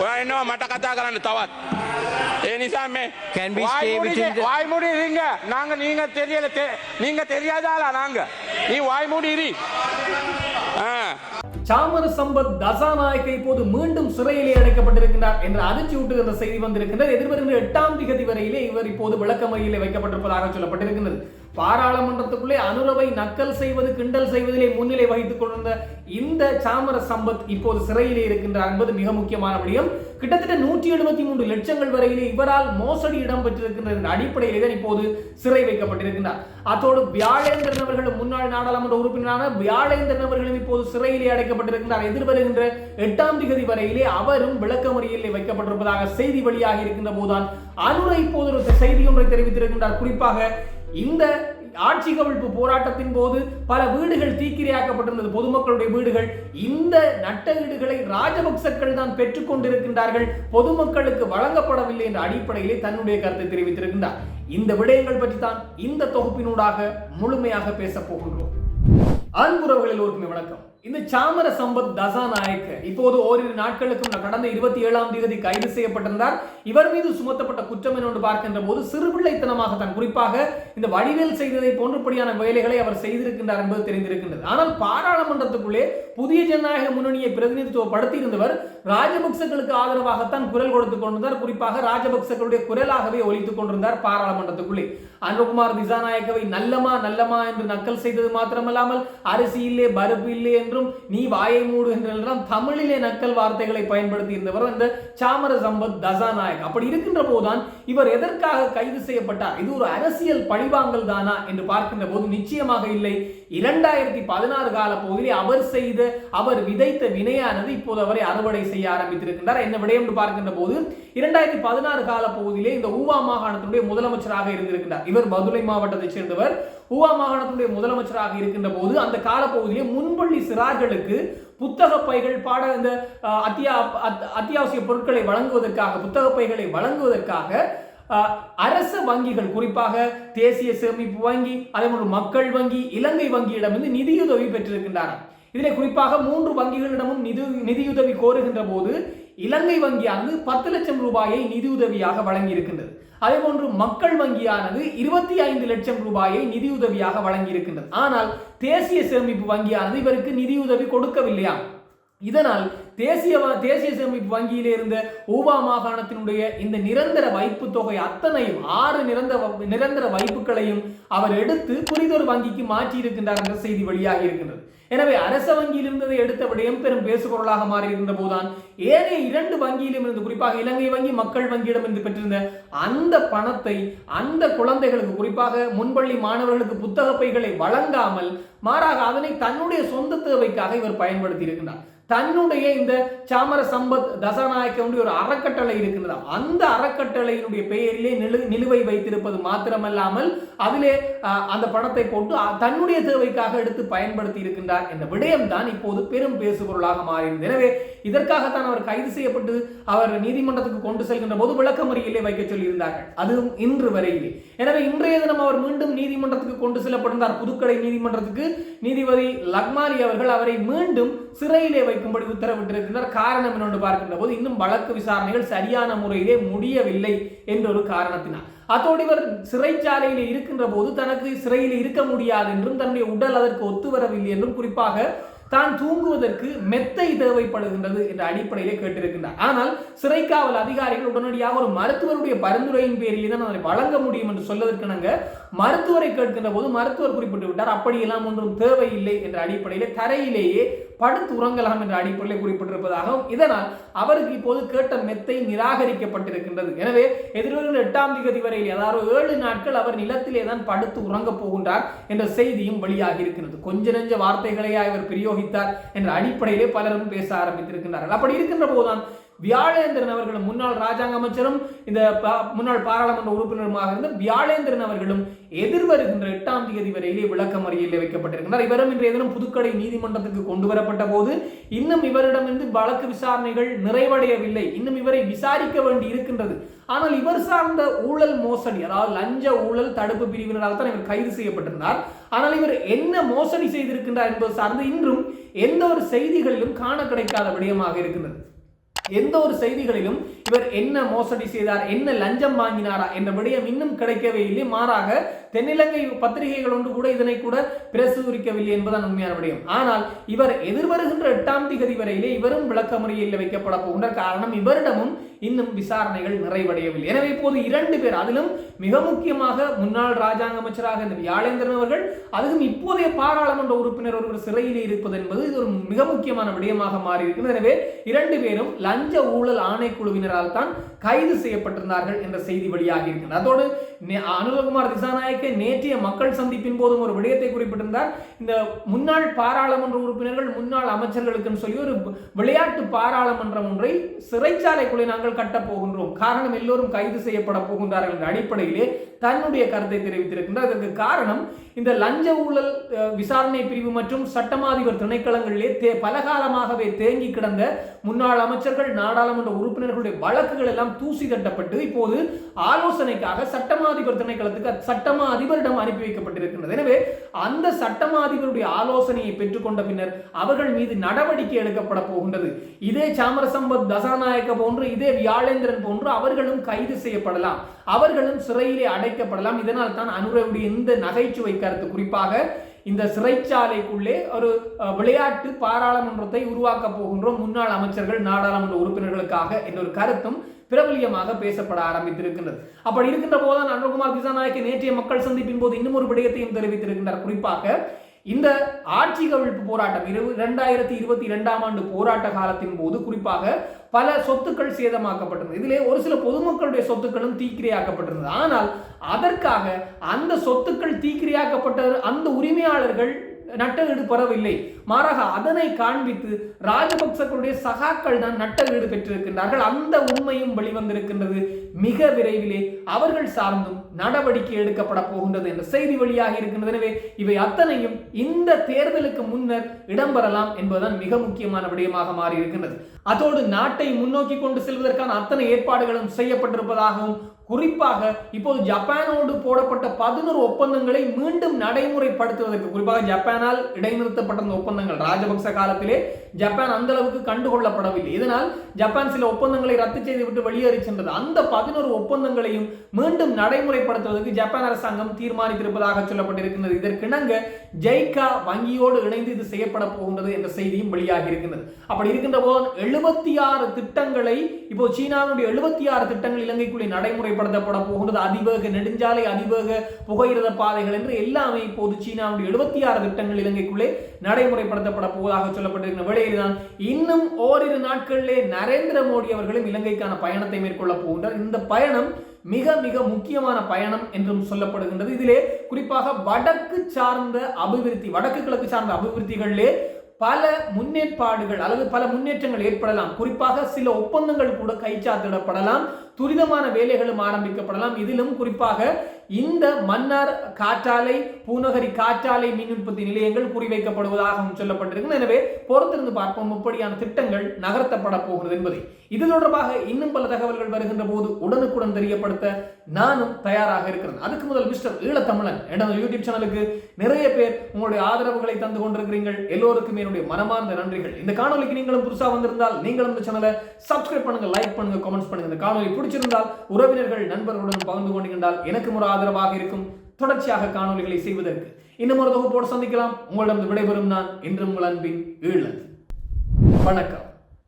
ඔයා එන්නවා මට කතා කරන්න තවත්. ඒ නිසා මේ Can we stay within the- வாய்மூடி இருங்க நாங்க நீங்க தெரியல தெ- நீங்க தெரியாதாளா நாங்க நீ வாய்மூடி இரு ஆ சாமர சம்பத் தசாநாயக்க இப்போது மீண்டும் சிறையிலே அடைக்கப்பட்டிருக்கிறார் என்ற அதிர்ச்சி ஊட்டுகின்ற செய்தி வந்திருக்கின்றது எதிர்வருகின்ற எட்டாம் திகதி வரையிலே இவர் இப்போது விளக்கமறியிலே வைக்கப்பட்டிருப்பதாக சொல்லப்பட்டிருக்கின்றது பாராளுமன்றத்துக்குள்ளே அனுரவை நக்கல் செய்வது கிண்டல் செய்வதிலே முன்னிலை வகித்துக் கொண்டிருந்த இந்த சாமர சம்பத் இப்போது சிறையிலே இருக்கின்றார் என்பது மிக முக்கியமான விடயம். கிட்டத்தட்ட நூற்றி எழுபத்தி மூன்று லட்சங்கள் வரையிலே இவரால் மோசடி இடம்பெற்றிருக்கின்ற அடிப்படையிலே தான் இப்போது சிறை வைக்கப்பட்டிருக்கின்றார். அத்தோடு வியாழேந்திரன் அவர்களும் முன்னாள் நாடாளுமன்ற உறுப்பினரான வியாழேந்திரன் அவர்களும் இப்போது சிறையிலே அடைக்கப்பட்டிருக்கின்றார். எதிர்வருகின்ற எட்டாம் திகதி வரையிலே அவரும் விளக்கமறியலில் வைக்கப்பட்டிருப்பதாக செய்தி வழியாக இருக்கின்ற போதுதான் அனுரை இப்போது ஒரு செய்தி ஒன்றை தெரிவித்திருக்கின்றார். குறிப்பாக இந்த ஆட்சி கவிழ்ப்பு போராட்டத்தின் போது பல வீடுகள் தீக்கிரையாக்கப்பட்டிருந்தது. பொதுமக்களுடைய வீடுகள். இந்த நட்ட வீடுகளை ராஜபக்சக்கள் தான் பெற்றுக்கொண்டிருக்கின்றார்கள் பொதுமக்களுக்கு வழங்கப்படவில்லை என்ற அடிப்படையிலே தன்னுடைய கருத்தை தெரிவித்திருக்கின்றார். இந்த விடயங்கள் பற்றி தான் இந்த தொகுப்பினூடாக முழுமையாக பேசப் போகின்றோம். அன்புறவுகளில் ஒருமை வணக்கம். இந்த சாமர சம்பத் தசாநாயக்க இப்போது ஓரிரு நாட்களுக்கு கடந்த இருபத்தி ஏழாம் தேதி கைது செய்யப்பட்டிருந்தார். இவர் மீது சுமத்தப்பட்ட குற்றம் என்று பார்க்கின்ற போது சிறுபிள்ளைத்தனமாக தான் குறிப்பாக இந்த வடிவேல் செய்ததை போன்றபடியான வேலைகளை அவர் செய்திருக்கின்றார் என்பது தெரிந்திருக்கின்றது. ஆனால் பாராளுமன்றத்துக்குள்ளே புதிய ஜனநாயக முன்னணியை பிரதிநிதித்துவப்படுத்தி இருந்தவர் ராஜபக்சர்களுக்கு ஆதரவாகத்தான் குரல் கொடுத்துக் கொண்டிருந்தார். குறிப்பாக ராஜபக்சர்களுடைய குரலாகவே ஒழித்துக் கொண்டிருந்தார் பாராளுமன்றத்துக்குள்ளே. அன்பகுமார் திசாநாயக்கவை நல்லமா நல்லமா என்று நக்கல் செய்தது மாத்திரமல்லாமல் அரிசி இல்லே பருப்பு இல்லை என்றும் நீ வாயை மூடு என்றெல்லாம் தமிழிலே நக்கல் வார்த்தைகளை பயன்படுத்தி இருந்தவர் இந்த சாமர சம்பத் தசாநாயக். அப்படி இருக்கின்ற போதுதான் இவர் எதற்காக கைது செய்யப்பட்டார்? இது ஒரு அரசியல் பழிவாங்கல் தானா என்று பார்க்கின்ற போது நிச்சயமாக இல்லை. இரண்டாயிரத்தி பதினாறு கால பகுதியில் அவர் செய்த அவர் விதைத்த வினையானது இப்போது அவரை அறுவடை செய்ய ஆரம்பித்திருக்கின்றார். என்ன விடயம் என்று பார்க்கின்ற போது இரண்டாயிரத்தி பதினாறு கால பகுதியிலே இந்த ஊவா மாகாணத்தினுடைய முதலமைச்சராக இருந்திருக்கின்றார். இவர் மதுரை மாவட்டத்தைச் சேர்ந்தவர். ஊவா மாகாணத்தினுடைய முதலமைச்சராக இருக்கின்ற போது அந்த காலப்பகுதியிலே முன்பள்ளி சிறார்களுக்கு புத்தக பைகள் பாட இந்த அத்தியா அத்- அத்தியாவசிய பொருட்களை வழங்குவதற்காக புத்தக பைகளை வழங்குவதற்காக அரசு வங்கிகள் குறிப்பாக தேசிய சேமிப்பு வங்கி அதே போன்று மக்கள் வங்கி இலங்கை வங்கியிடமிருந்து நிதியுதவி பெற்றிருக்கின்றன இதிலே குறிப்பாக மூன்று வங்கிகளிடமும் நிதி நிதியுதவி கோருகின்ற போது இலங்கை வங்கியானது பத்து லட்சம் ரூபாயை நிதியுதவியாக வழங்கியிருக்கின்றது. அதேபோன்று மக்கள் வங்கியானது இருபத்தி ஐந்து லட்சம் ரூபாயை நிதியுதவியாக வழங்கியிருக்கின்றது. ஆனால் தேசிய சேமிப்பு வங்கியானது இவருக்கு நிதியுதவி கொடுக்கவில்லையா? இதனால் தேசிய தேசிய சேமிப்பு வங்கியில் இருந்த ஊபா மாகாணத்தினுடைய இந்த நிரந்தர வைப்பு தொகை அத்தனையும் ஆறு நிரந்தர வ- நிரந்தர வைப்புகளையும் அவர் எடுத்து புரிதொரு வங்கிக்கு மாற்றி இருக்கின்றார் என்ற செய்தி வெளியாகி இருக்கின்றது. எனவே அரச வங்கியில் இருந்ததை எடுத்த விடயம் பெரும் பேசுபொருளாக மாறி இருந்த போதுதான் ஏனைய இரண்டு வங்கியிலும் இருந்து குறிப்பாக இலங்கை வங்கி மக்கள் வங்கியிடம் இருந்து பெற்றிருந்த அந்த பணத்தை அந்த குழந்தைகளுக்கு குறிப்பாக முன்பள்ளி மாணவர்களுக்கு புத்தக பைகளை வழங்காமல் மாறாக அதனை தன்னுடைய சொந்த தேவைக்காக இவர் பயன்படுத்தி இருக்கின்றார் தன்னுடைய இந்த சாமர சம்பத் தசாநாயக்கனுடைய ஒரு அறக்கட்டளை இருக்கிறது. அந்த அறக்கட்டளையினுடைய பெயரிலே நிலு நிலுவை வைத்திருப்பது மாத்திரமல்லாமல் அதிலே அந்த பணத்தை போட்டு தன்னுடைய தேவைக்காக எடுத்து பயன்படுத்தி இருக்கின்றார் என்ற விடயம் தான் இப்போது பெரும் பேசுபொருளாக மாறியிருந்தது எனவே இதற்காகத்தான் அவர் கைது செய்யப்பட்டு அவர் நீதிமன்றத்துக்கு கொண்டு செல்கின்ற போது விளக்கமறியிலே வைக்க சொல்லியிருந்தார்கள். அதுவும் இன்று வரையிலே. எனவே இன்றைய தினம் அவர் மீண்டும் நீதிமன்றத்துக்கு கொண்டு செல்லப்பட்டிருந்தார் புதுக்கடை நீதிமன்றத்துக்கு நீதிபதி லக்மாலி அவர்கள் அவரை மீண்டும் சிறையிலே வைக்கும்படி உத்தரவிட்டிருக்கிறார். காரணம் என்னென்று பார்க்கின்ற போது இன்னும் வழக்கு விசாரணைகள் சரியான முறையிலே முடியவில்லை என்ற ஒரு காரணத்தினால். அத்தோடு இவர் சிறைச்சாலையில் இருக்கின்ற போது தனக்கு சிறையில் இருக்க முடியாது என்றும் தன்னுடைய உடல் அதற்கு ஒத்து வரவில்லை என்றும் குறிப்பாக தான் தூங்குவதற்கு மெத்தை தேவைப்படுகின்றது என்ற அடிப்படையிலே கேட்டிருக்கின்றார். ஆனால் சிறைக்காவல் அதிகாரிகள் உடனடியாக ஒரு மருத்துவருடைய பரிந்துரையின் பேரில் தான் அதை வழங்க முடியும் என்று சொல்வதற்கிணங்க மருத்துவரை கேட்கின்ற போது மருத்துவர் குறிப்பிட்டு விட்டார் அப்படியெல்லாம் ஒன்றும் தேவையில்லை என்ற அடிப்படையிலே தரையிலேயே படுத்து உறங்கலாம் என்ற அடிப்படையில் குறிப்பிட்டிருப்பதாகவும் இதனால் அவருக்கு இப்போது கேட்ட மெத்தை நிராகரிக்கப்பட்டிருக்கின்றது. எனவே எதிர்வரும் எட்டாம் திகதி வரையில் அதாவது ஏழு நாட்கள் அவர் நிலத்திலே தான் படுத்து உறங்கப் போகின்றார் என்ற செய்தியும் வெளியாகி இருக்கிறது கொஞ்ச நெஞ்ச வார்த்தைகளையா இவர் பிரயோகித்தார் என்ற அடிப்படையிலே பலரும் பேச ஆரம்பித்திருக்கிறார்கள் அப்படி இருக்கின்ற போதுதான் வியாழேந்திரன் அவர்களும் முன்னாள் ராஜாங்க அமைச்சரும் இந்த முன்னாள் பாராளுமன்ற உறுப்பினருமாக இருந்த வியாழேந்திரன் அவர்களும் எதிர்வருகின்ற எட்டாம் தேதி வரையிலே விளக்கமறியலில் வைக்கப்பட்டிருக்கிறார் இவரும் இன்றைய தினம் புதுக்கடை நீதிமன்றத்துக்கு கொண்டு வரப்பட்ட போது இன்னும் இவரிடமிருந்து வழக்கு விசாரணைகள் நிறைவடையவில்லை. இன்னும் இவரை விசாரிக்க வேண்டி இருக்கின்றது. ஆனால் இவர் சார்ந்த ஊழல் மோசடி அதாவது லஞ்ச ஊழல் தடுப்பு பிரிவினரால் தான் இவர் கைது செய்யப்பட்டிருந்தார். ஆனால் இவர் என்ன மோசடி செய்திருக்கின்றார் என்பது சார்ந்து இன்றும் எந்த ஒரு செய்திகளிலும் காண கிடைக்காத விடயமாக இருக்கின்றது. எந்த ஒரு செய்திகளிலும் இவர் என்ன மோசடி செய்தார் என்ன லஞ்சம் வாங்கினாரா என்ற விடயம் இன்னும் கிடைக்கவே இல்லை. மாறாக தென்னிலங்கை பத்திரிகைகள் ஒன்று கூட இதனை கூட பிரசுரிக்கவில்லை என்பதுதான் உண்மையான விடயம். ஆனால் இவர் எதிர்வருகின்ற எட்டாம் திகதி வரையிலே இவரும் விளக்கமறியலில் வைக்கப்பட போகின்ற காரணம் இவரிடமும் இன்னும் விசாரணைகள் நிறைவடையவில்லை. எனவே இப்போது இரண்டு பேர் அதிலும் மிக முக்கியமாக முன்னாள் ராஜாங்க அமைச்சராக இந்த வியாழேந்திரன் அவர்கள் அதுவும் இப்போதைய பாராளுமன்ற உறுப்பினர் ஒருவர் சிறையில் இருப்பது என்பது இது ஒரு மிக முக்கியமான விடயமாக மாறி இருக்கிறது எனவே இரண்டு பேரும் லஞ்ச ஊழல் ஆணைக்குழுவினரால் தான் கைது செய்யப்பட்டிருந்தார்கள் என்ற செய்தி வெளியாகி இருக்கிறது. அதோடு நே- அனுரகுமார் திசாநாயக்க நேற்றைய மக்கள் சந்திப்பின் போதும் ஒரு விடயத்தை குறிப்பிட்டிருந்தார். இந்த முன்னாள் பாராளுமன்ற உறுப்பினர்கள் முன்னாள் அமைச்சர்களுக்குன்னு சொல்லி ஒரு விளையாட்டு பாராளுமன்றம் ஒன்றை சிறைச்சாலைக்குள்ளே நாங்கள் கட்டப் போகின்றோம். காரணம் எல்லோரும் கைது செய்யப்பட போகின்றார்கள் என்ற அடிப்படையிலே தன்னுடைய கருத்தை தெரிவித்திருக்கின்றார். அதற்கு காரணம் இந்த லஞ்ச ஊழல் விசாரணை பிரிவு மற்றும் சட்டமாதிபர் திணைக்களங்களிலே தே பலகாலமாகவே தேங்கி கிடந்த முன்னாள் அமைச்சர்கள் நாடாளுமன்ற உறுப்பினர்களுடைய வழக்குகள் எல்லாம் எல்லாம் தூசி தட்டப்பட்டு இப்போது ஆலோசனைக்காக சட்டமாதிபர் திணைக்களத்துக்கு சட்டமா அதிபரிடம் அனுப்பி வைக்கப்பட்டிருக்கின்றது. எனவே அந்த சட்டமா அதிபருடைய ஆலோசனையை பெற்றுக்கொண்ட பின்னர் அவர்கள் மீது நடவடிக்கை எடுக்கப்பட போகின்றது. இதே சாமரசம்பத் தசாநாயக்க போன்று இதே வியாழேந்திரன் போன்று அவர்களும் கைது செய்யப்படலாம். அவர்களும் சிறையிலே அடைக்கப்படலாம். இதனால் தான் அனுரவுடைய இந்த நகைச்சுவை கருத்து. குறிப்பாக இந்த சிறைச்சாலைக்குள்ளே ஒரு விளையாட்டு பாராளுமன்றத்தை உருவாக்க போகின்றோம் முன்னாள் அமைச்சர்கள் நாடாளுமன்ற உறுப்பினர்களுக்காக என்ற ஒரு கருத்தும் பிரபலியமாக பேசப்பட ஆரம்பித்திருக்கின்றது. அப்படி இருக்கின்ற போதுதான் அனுகுமார் திசாநாயக்க நேற்றைய மக்கள் சந்திப்பின் போது இன்னும் ஒரு விடயத்தையும் தெரிவித்திருக்கின்றார். குறிப்பாக இந்த ஆட்சி கவிழ்ப்பு போராட்டம் இரு இரண்டாயிரத்தி இருபத்தி இரண்டாம் ஆண்டு போராட்ட காலத்தின் போது குறிப்பாக பல சொத்துக்கள் சேதமாக்கப்பட்டிருந்தது. இதிலே ஒரு சில பொதுமக்களுடைய சொத்துக்களும் தீக்கிரையாக்கப்பட்டிருந்தது. ஆனால் அதற்காக அந்த சொத்துக்கள் தீக்கிரையாக்கப்பட்ட அந்த உரிமையாளர்கள் நட்டஈடு பெறவில்லை மாறாக அதனை காண்பித்து ராஜபக்சர்களுடைய சகாக்கள் தான் நட்டஈடு பெற்றிருக்கின்றார்கள். அந்த உண்மையும் வெளிவந்திருக்கின்றது. மிக விரைவிலே அவர்கள் சார்ந்தும் நடவடிக்கை எடுக்கப்பட போகின்றது என்ற செய்தி வழியாக இருக்கின்றது. எனவே இவை அத்தனையும் இந்த தேர்தலுக்கு முன்னர் இடம்பெறலாம் என்பதுதான் மிக முக்கியமான விடயமாக மாறி இருக்கின்றது. அதோடு நாட்டை முன்னோக்கி கொண்டு செல்வதற்கான அத்தனை ஏற்பாடுகளும் செய்யப்பட்டிருப்பதாகவும் குறிப்பாக இப்போது ஜப்பானோடு போடப்பட்ட பதினோரு ஒப்பந்தங்களை மீண்டும் நடைமுறைப்படுத்துவதற்கு குறிப்பாக ஜப்பானால் இடைநிறுத்தப்பட்ட அந்த ஒப்பந்தங்கள் ராஜபக்ச காலத்திலே ஜப்பான் அந்த அளவுக்கு கண்டுகொள்ளப்படவில்லை. இதனால் ஜப்பான் சில ஒப்பந்தங்களை ரத்து செய்துவிட்டு வெளியேறி சென்றது. அந்த பதினோரு ஒப்பந்தங்களையும் மீண்டும் நடைமுறைப்படுத்துவதற்கு ஜப்பான் அரசாங்கம் தீர்மானித்திருப்பதாக சொல்லப்பட்டிருக்கின்றது. இதற்கிணங்க ஜெய்கா வங்கியோடு இணைந்து இது செய்யப்பட போகின்றது என்ற செய்தியும் வெளியாகி இருக்கின்றது. அப்படி இருக்கின்ற போது எழுபத்தி ஆறு திட்டங்களை இப்போ சீனாவுடைய எழுபத்தி ஆறு திட்டங்கள் இலங்கைக்குள்ளே நடைமுறைப்படுத்தப்பட போகின்றது அதிவேக நெடுஞ்சாலை அதிவேக புகையிரத பாதைகள் என்று எல்லாமே இப்போது சீனாவுடைய எழுபத்தி ஆறு திட்டங்கள் இலங்கைக்குள்ளே நடைமுறைப்படுத்தப்பட போவதாக சொல்லப்பட்டிருக்கிற வேளையில்தான் இன்னும் ஓரிரு நாட்களிலே நரேந்திர மோடி அவர்களும் இலங்கைக்கான பயணத்தை மேற்கொள்ள போகின்றார். இந்த பயணம் மிக மிக முக்கியமான பயணம் என்றும் சொல்லப்படுகின்றது. இதிலே குறிப்பாக வடக்கு சார்ந்த அபிவிருத்தி வடக்கு கிழக்கு சார்ந்த அபிவிருத்திகளிலே பல முன்னேற்பாடுகள் அல்லது பல முன்னேற்றங்கள் ஏற்படலாம். குறிப்பாக சில ஒப்பந்தங்கள் கூட கைச்சாத்திடப்படலாம். துரிதமான வேலைகளும் ஆரம்பிக்கப்படலாம். இதிலும் குறிப்பாக இந்த மன்னார் காற்றாலை பூநகரி காற்றாலை மின் உற்பத்தி நிலையங்கள் குறிவைக்கப்படுவதாகவும் சொல்லப்பட்டிருக்கு எனவே பொறுத்திருந்து பார்ப்போம் இப்படியான திட்டங்கள் நகர்த்தப்பட போகிறது என்பதை. இது தொடர்பாக இன்னும் பல தகவல்கள் வருகின்ற போது உடனுக்குடன் தெரியப்படுத்த நானும் தயாராக இருக்கிறேன். அதுக்கு முதல் மிஸ்டர் ஈழத்தமிழன் எனது யூடியூப் சேனலுக்கு நிறைய பேர் உங்களுடைய ஆதரவுகளை தந்து கொண்டிருக்கிறீர்கள். எல்லோருக்கும் என்னுடைய மனமார்ந்த நன்றிகள். இந்த காணொலிக்கு நீங்களும் புதுசா வந்திருந்தால் நீங்களும் இந்த சேனலை சப்ஸ்கிரைப் பண்ணுங்க லைக் பண்ணுங்க கமெண்ட்ஸ் பண்ணுங்க. இந்த காணொலி பிடிச்சிருந்தால் உறவினர்கள் நண்பர்களுடன் பகிர்ந்து கொண்டிருந்தால் எனக்கு ஒரு ஆதரவாக இருக்கும். தொடர்ச்சியாக காணொலிகளை செய்வதற்கு இன்னும் ஒரு தொகுப்போடு சந்திக்கலாம். உங்களிடம் விடைபெறும் நான் என்றும் உங்கள் அன்பின் ஈழன் வணக்கம்.